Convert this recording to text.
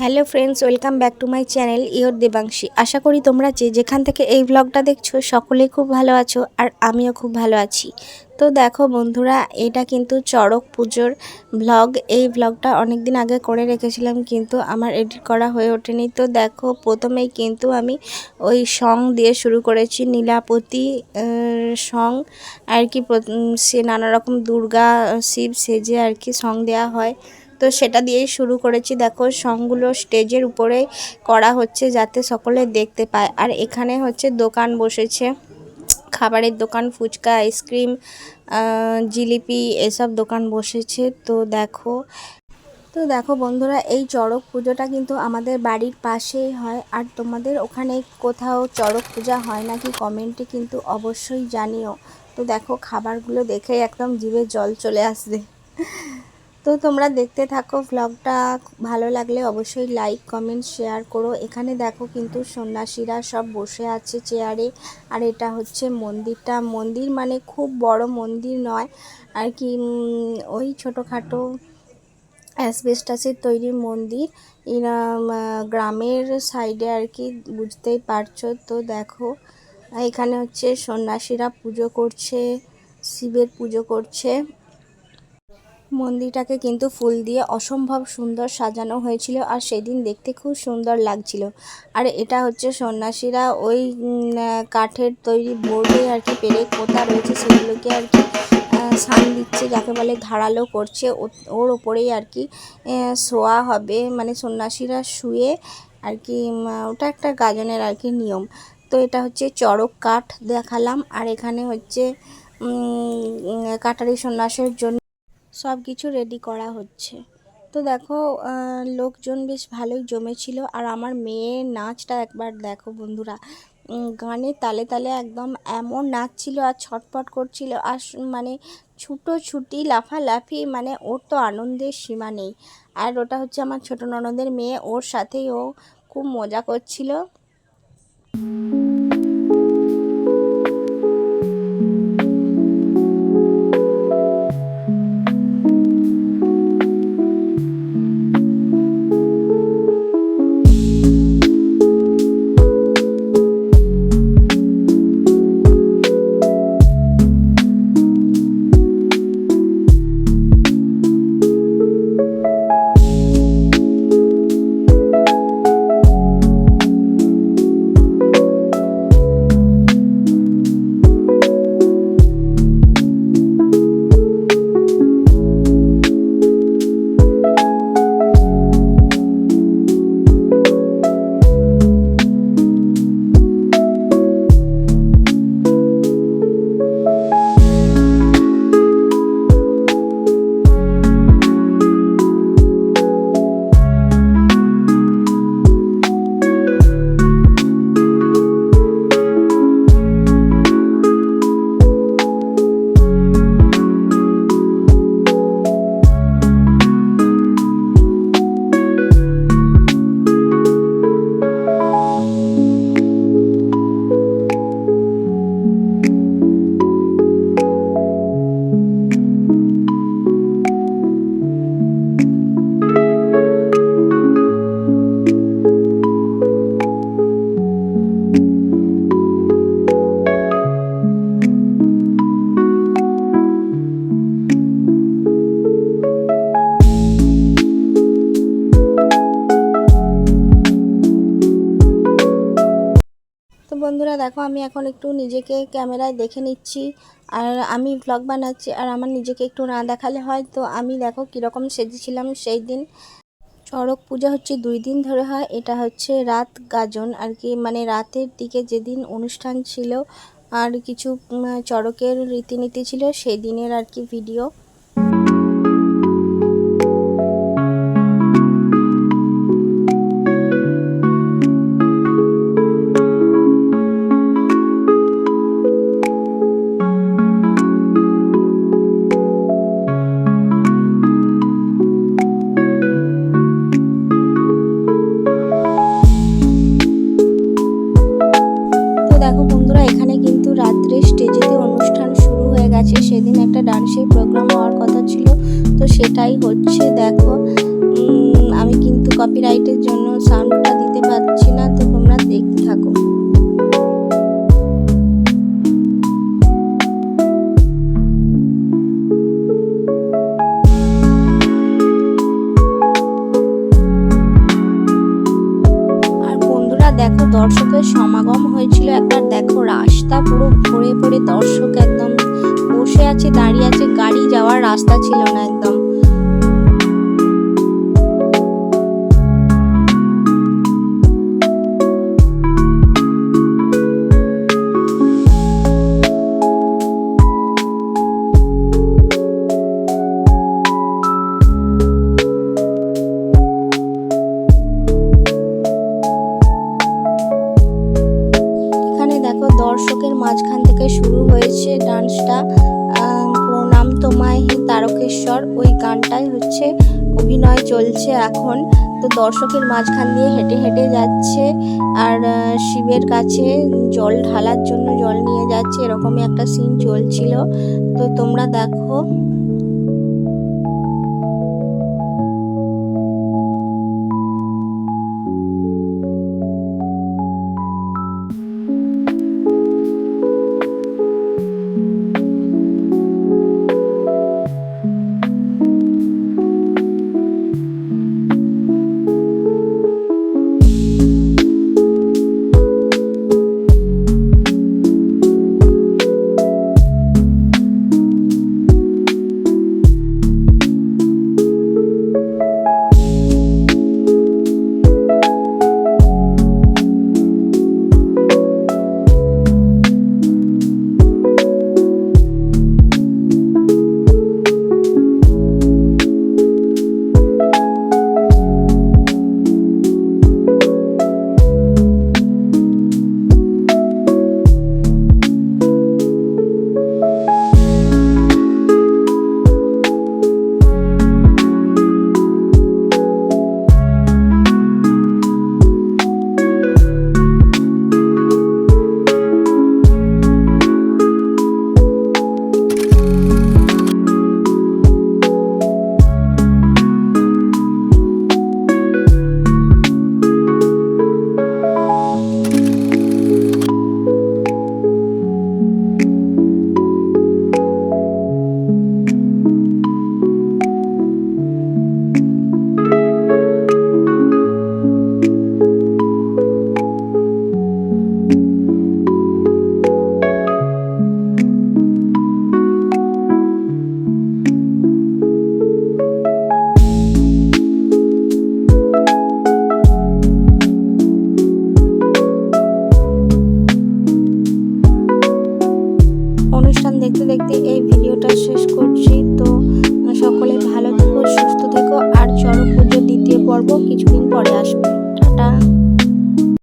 Hello friends, welcome back to my channel your Debanshi. আশা করি তোমরা যে যেখান থেকে এই ব্লগটা দেখছ, সকলেই খুব ভালো আছো আর আমিও খুব ভালো আছি। তো দেখো বন্ধুরা, এটা কিন্তু চড়ক পুজোর ব্লগ এই ব্লগটা অনেক দিন আগে করে রেখেছিলাম, কিন্তু আমার এডিট করা হয়ে ওঠেনি। তো দেখো, প্রথমেই কিন্তু আমি ওই সং দিয়ে শুরু করেছি, নীলাপতি সং আর কি সে নানা রকম দুর্গা, শিব সেজে আর কি সং দেওয়া হয়। তো সেটা দিয়েই শুরু করেছি। দেখো সংগুলো স্টেজের উপরে করা হচ্ছে যাতে সকলে দেখতে পায়। আর এখানে হচ্ছে দোকান বসেছে। খাবারের দোকান, ফুচকা, আইসক্রিম জিলিপি এসব দোকান বসেছে। তো দেখো তো দেখো বন্ধুরা, এই চড়ক পুজোটা কিন্তু আমাদের বাড়ির পাশেই হয়। আর তোমাদের ওখানে কোথাও চড়ক পূজা হয় নাকি কমেন্টে কিন্তু অবশ্যই জানিও। তো দেখো, খাবারগুলো দেখে একদম জিভে জল চলে আসবে। তো তোমরা দেখতে থাকো ভ্লগটা ভালো লাগলে অবশ্যই লাইক কমেন্ট শেয়ার করো। এখানে দেখো কিন্তু সন্ন্যাসীরা সব বসে আছে চেয়ারে আর এটা হচ্ছে মন্দিরটা। মন্দির মানে খুব বড় মন্দির নয়। আর কি ওই ছোটোখাটো অ্যাসবেস্টাসের তৈরি মন্দির। এরা গ্রামের সাইডে আর কি, বুঝতেই পারছ। তো দেখো, এখানে হচ্ছে সন্ন্যাসীরা পুজো করছে, শিবের পুজো করছে। মন্দিরটাকে কিন্তু ফুল দিয়ে অসম্ভব সুন্দর সাজানো হয়েছিল আর সেদিন দেখতে খুব সুন্দর লাগছিল। আর এটা হচ্ছে সন্ন্যাসীরা ওই কাঠের তৈরি বোর্ডে আর কি পেরেক পোতা রয়েছে সেগুলোকে আর কি সান দিচ্ছে যাকে বলে ধারালো করছে। ওর ওপরেই আর কি শোয়া হবে। মানে সন্ন্যাসীরা শুয়ে আর কি ওটা একটা গাজনের আর কি নিয়ম। তো এটা হচ্ছে চড়ক কাঠ দেখালাম। আর এখানে হচ্ছে কাটারি সন্ন্যাসের জন্য সব কিছু রেডি করা হচ্ছে। তো দেখো লোকজন বেশ ভালোই জমেছিল। আর আমার মেয়ের নাচটা একবার দেখো বন্ধুরা গানে তালে তালে একদম এমন নাচছিল আর ছটপট করছিল। আর মানে ছুটো ছুটি, লাফালাফি মানে ওর তো আনন্দের সীমা নেই। আর ওটা হচ্ছে আমার ছোট ননদের মেয়ে, ওর সাথেই ও খুব মজা করছিল। দেখো, আমি এখন একটু নিজেকে ক্যামেরায় দেখে নিচ্ছি। আর আমি ভ্লগ বানাচ্ছি, আর আমার নিজেকে একটু না দেখালে হয়। তো আমি দেখো কীরকম সেজেছিলাম সেই দিন। চড়ক পূজা হচ্ছে দুই দিন ধরে হয়, এটা হচ্ছে রাত গাজন আর কি। মানে রাতের দিকে যেদিন অনুষ্ঠান ছিল আর কিছু চড়কের রীতিনীতি ছিল সেই দিনের আর কি ভিডিও সেটাই হচ্ছে, দেখো। আমি কিন্তু কপিরাইটের জন্য সাউন্ডটা দিতে পারছি না, তো তোমরা দেখতে থাকো। দেখো, দর্শকের সমাগম হয়েছিল একবার, দেখো, রাস্তা পুরো ভরে ভরে দর্শক একদম বসে আছে, দাঁড়িয়ে আছে, গাড়ি যাওয়ার রাস্তা ছিল না একদম। অভিনয় চলছে এখন। তো দর্শকের মাঝখান দিয়ে হেঁটে হেঁটে যাচ্ছে আর শিবের কাছে জল ঢালার জন্য জল নিয়ে যাচ্ছে। এরকমই একটা সিন চলছিল। তো তোমরা দেখো। দেখতে এই ভিডিওটা শেষ